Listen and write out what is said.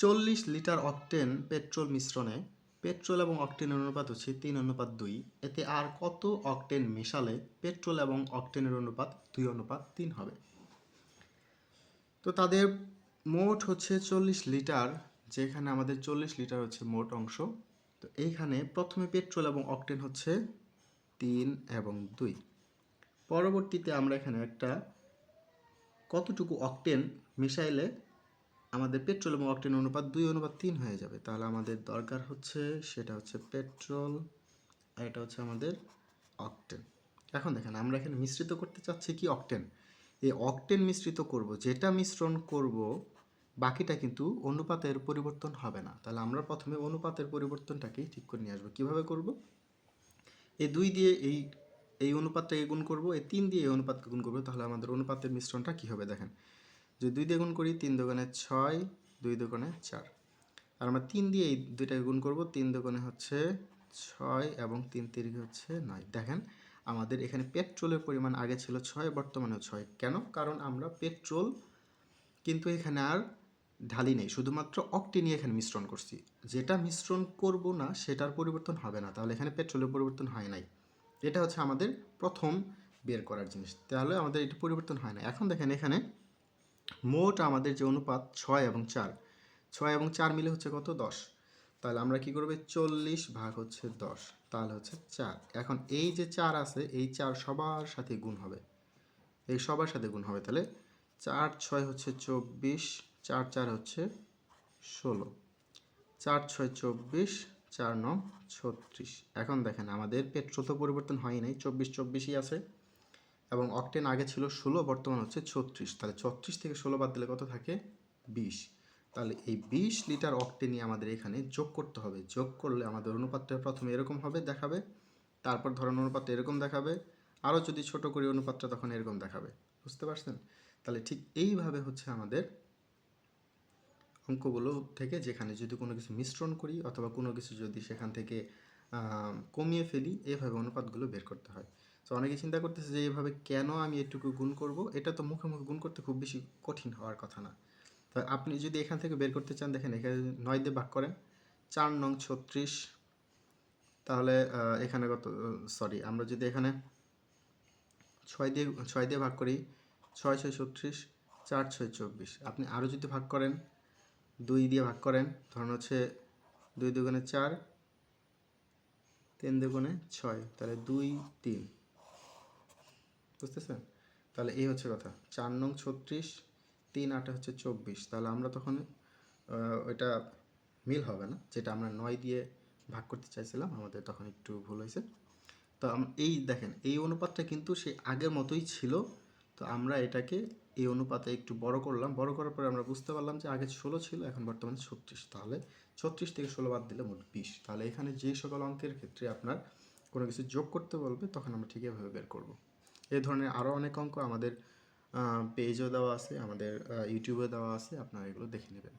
চল্লিশ litre octane petrol মিশ্রণে petrol এবং অকটেনের অনুপাত হচ্ছে তিন অনুপাত দুই। এতে আর কত অকটেন মেশালে পেট্রোল এবং অকটেনের অনুপাত দুই অনুপাত তিন হবে? তো তাদের মোট হচ্ছে চল্লিশ লিটার, যেখানে আমাদের চল্লিশ লিটার হচ্ছে মোট অংশ। তো এইখানে প্রথমে পেট্রোল এবং অকটেন হচ্ছে তিন এবং দুই। পরবর্তীতে আমরা এখানে একটা কতটুকু অকটেন মিশাইলে আমাদের পেট্রোল এবং অকটেন অনুপাত দুই, অনুপাত তিন হয়ে যাবে। তাহলে আমাদের দরকার হচ্ছে, সেটা হচ্ছে পেট্রোল আর এটা হচ্ছে আমাদের অকটেন এখন দেখেন, আমরা এখানে মিশ্রিত করতে চাচ্ছি কি অকটেন এই অকটেন মিশ্রিত করব, যেটা মিশ্রণ করব, বাকিটা কিন্তু অনুপাতের পরিবর্তন হবে না। তাহলে আমরা প্রথমে অনুপাতের পরিবর্তনটাকেই ঠিক করে নিয়ে আসব। কীভাবে করব? এই দুই দিয়ে এই এই অনুপাতটাকে গুণ করব, এই তিন দিয়ে এই অনুপাতকে গুণ করব। তাহলে আমাদের অনুপাতের মিশ্রণটা কী হবে দেখেন? যদি দুই দিয়ে গুণ করি তিন দোকানে ছয়, দুই দোকানে চার। আর আমরা তিন দিয়ে এই দুইটাকে গুণ করব, তিন দোকানে হচ্ছে ছয় এবং তিন তিরিকে হচ্ছে নয়। দেখেন, আমাদের এখানে পেট্রোলের পরিমাণ আগে ছিল ছয় বর্তমানে ছয়। কেন? কারণ আমরা পেট্রোল কিন্তু এখানে আর ঢালি নেই। শুধুমাত্র অকটেনই এখানে মিশ্রণ করছি। যেটা মিশ্রণ করব না, সেটার পরিবর্তন হবে না। তাহলে এখানে পেট্রোলের পরিবর্তন হয় নাই। এটা হচ্ছে আমাদের প্রথম বের করার জিনিস। তাহলে আমাদের এটা পরিবর্তন হয় না এখন দেখেন এখানে মোট আমাদের যে অনুপাত ছয় এবং চার, ছয় এবং চার মিলে হচ্ছে কত? দশ। তাহলে আমরা কি করবে? চল্লিশ ভাগ হচ্ছে দশ, তাহলে হচ্ছে চার। এখন এই যে চার আছে, এই চার সবার সাথে গুণ হবে। এই সবার সাথে গুণ হবে, তাহলে চার ছয় হচ্ছে চব্বিশ, চার চার হচ্ছে ষোলো। চার ছয় চব্বিশ, চার নং ছত্রিশ। এখন দেখেন, আমাদের পেট্রোল তো পরিবর্তন হয় নাই, চব্বিশ চব্বিশই আছে। এবং অকটেন আগে ছিল ষোলো, বর্তমান হচ্ছে ছত্রিশ। তাহলে ছত্রিশ থেকে ষোলো বাদ দিলে কত থাকে? বিশ। তাহলে এই বিশ লিটার অকটেনই আমাদের এখানে যোগ করতে হবে। যোগ করলে আমাদের অনুপাতটা প্রথমে এরকম হবে, দেখাবে। তারপর ধরেন অনুপাতটা এরকম দেখাবে। আরও যদি ছোট করি, অনুপাতটা তখন এরকম দেখাবে। বুঝতে পারছেন? তাহলে ঠিক এইভাবে হচ্ছে আমাদের অঙ্কগুলো থেকে যেখানে যদি কোনো কিছু মিশ্রণ করি অথবা কোনো কিছু যদি সেখান থেকে কমিয়ে ফেলি, এভাবে অনুপাতগুলো বের করতে হয়। তো অনেকে চিন্তা করতেছে যে এইভাবে কেন আমি এটুকু গুণ করব? এটা তো মুখে মুখে গুণ করতে খুব বেশি কঠিন হওয়ার কথা না। তো আপনি যদি এখান থেকে বের করতে চান, দেখেন এখানে নয় দিয়ে ভাগ করেন, চার নং ছত্রিশ, তাহলে এখানে কত, সরি, আমরা যদি এখানে ছয় দিয়ে ছয় দিয়ে ভাগ করি, ছয় ছয় ছত্রিশ, চার ছয় চব্বিশ, আপনি আরও যদি ভাগ করেন, দুই দিয়ে ভাগ করেন, ধরুন হচ্ছে দুই দুগুণে চার, তিন দুগুণে ছয়, তাহলে দুই, তিন। বুঝতেছেন? তাহলে এই হচ্ছে কথা। চার নং ছত্রিশ, তিন আটে হচ্ছে চব্বিশ। তাহলে আমরা তখন ওইটা মিল হবে না। যেটা আমরা নয় দিয়ে ভাগ করতে চাইছিলাম, আমাদের তখন একটু ভুল হয়েছে। তো এই দেখেন, এই অনুপাতটা কিন্তু সেই আগের মতোই ছিল। তো আমরা এটাকে এই অনুপাতে একটু বড় করলাম। বড় করার পরে আমরা বুঝতে পারলাম যে আগে ষোলো ছিল, এখন বর্তমানে ছত্রিশ। তাহলে ছত্রিশ থেকে ষোলো বাদ দিলে মোট বিশ। তাহলে এখানে যে সকল অঙ্কের ক্ষেত্রে আপনার কোনো কিছু যোগ করতে বলবে, তখন আমরা ঠিক এভাবে বের করব। এই ধরনের আরও অনেক অঙ্ক আমাদের পেজও দেওয়া আছে, আমাদের ইউটিউবে দেওয়া আছে, আপনারা এগুলো দেখে নেবেন।